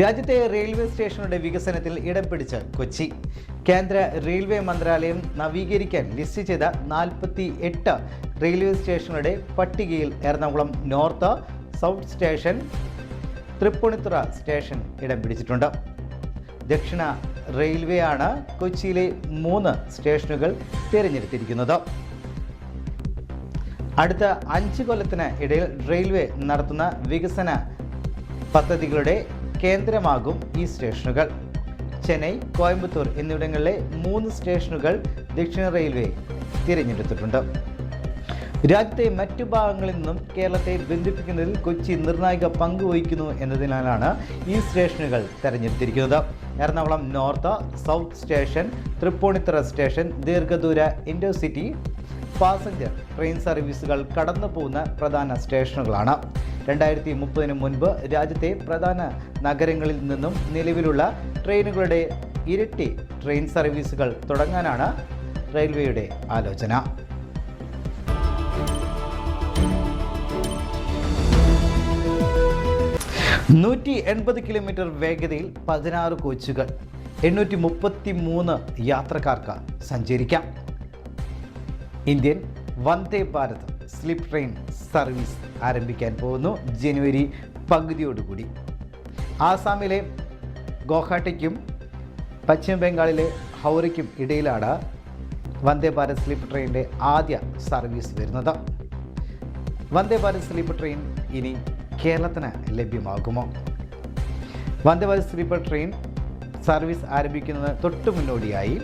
രാജ്യത്തെ റെയിൽവേ സ്റ്റേഷനുകളുടെ വികസനത്തിൽ ഇടം പിടിച്ച് കൊച്ചി. കേന്ദ്ര റെയിൽവേ മന്ത്രാലയം നവീകരിക്കാൻ ലിസ്റ്റ് ചെയ്ത നാൽപ്പത്തി എട്ട് റെയിൽവേ സ്റ്റേഷനുകളുടെ പട്ടികയിൽ Ernakulam north south station Tripunithura station ഇടം പിടിച്ചിട്ടുണ്ട്. ദക്ഷിണ റെയിൽവേ ആണ് കൊച്ചിയിലെ മൂന്ന് സ്റ്റേഷനുകൾ തിരഞ്ഞെടുത്തിരിക്കുന്നത്. അടുത്ത അഞ്ച് കൊല്ലത്തിന് ഇടയിൽ റെയിൽവേ നടത്തുന്ന വികസന പദ്ധതികളുടെ കേന്ദ്രമാകും ഈ സ്റ്റേഷനുകൾ. ചെന്നൈ കോയമ്പത്തൂർ എന്നിവിടങ്ങളിലെ മൂന്ന് സ്റ്റേഷനുകൾ ദക്ഷിണ റെയിൽവേ തിരഞ്ഞെടുത്തിട്ടുണ്ട്. രാജ്യത്തെ മറ്റു ഭാഗങ്ങളിൽ നിന്നും കേരളത്തെ ബന്ധിപ്പിക്കുന്നതിൽ കൊച്ചി നിർണായക പങ്ക് വഹിക്കുന്നു എന്നതിനാലാണ് ഈ സ്റ്റേഷനുകൾ തെരഞ്ഞെടുത്തിരിക്കുന്നത്. Ernakulam north south station Tripunithura station ദീർഘദൂര ഇൻഡോസിറ്റി പാസഞ്ചർ ട്രെയിൻ സർവീസുകൾ കടന്നു പോകുന്ന പ്രധാന സ്റ്റേഷനുകളാണ്. രണ്ടായിരത്തി മുപ്പതിന് മുൻപ് രാജ്യത്തെ പ്രധാന നഗരങ്ങളിൽ നിന്നും നിലവിലുള്ള ട്രെയിനുകളുടെ ഇരട്ടി ട്രെയിൻ സർവീസുകൾ തുടങ്ങാനാണ് റെയിൽവേയുടെ ആലോചന. നൂറ്റി എൺപത് കിലോമീറ്റർ വേഗതയിൽ പതിനാറ് കോച്ചുകൾ എണ്ണൂറ്റി മുപ്പത്തി മൂന്ന് യാത്രക്കാർക്ക് സഞ്ചരിക്കാം. Indian Vande Bharat sleeper train service ആരംഭിക്കാൻ പോകുന്നു ജനുവരി പകുതിയോടുകൂടി. ആസാമിലെ ഗോഹാട്ടിക്കും പശ്ചിമ ബംഗാളിലെ ഹൗറയ്ക്കും ഇടയിലാണ് വന്ദേ ഭാരത് സ്ലിപ്പ് ട്രെയിനിന്റെ ആദ്യ സർവീസ് വരുന്നത്. വന്ദേ ഭാരത് സ്ലീപ്പ് ട്രെയിൻ ഇനി കേരളത്തിന് ലഭ്യമാകുമോ? Vande Bharat sleeper train service ആരംഭിക്കുന്നതിന് തൊട്ടു മുന്നോടിയായി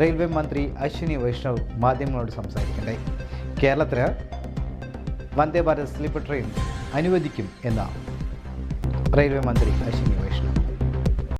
റെയിൽവേ മന്ത്രി അശ്വിനി വൈഷ്ണവ് മാധ്യമങ്ങളോട് സംസാരിക്കണ്ടായി കേരളത്തിന് വന്ദേ ഭാരത് സ്ലീപ്പർ ട്രെയിൻ അനുവദിക്കും എന്ന റെയിൽവേ മന്ത്രി അശ്വിനി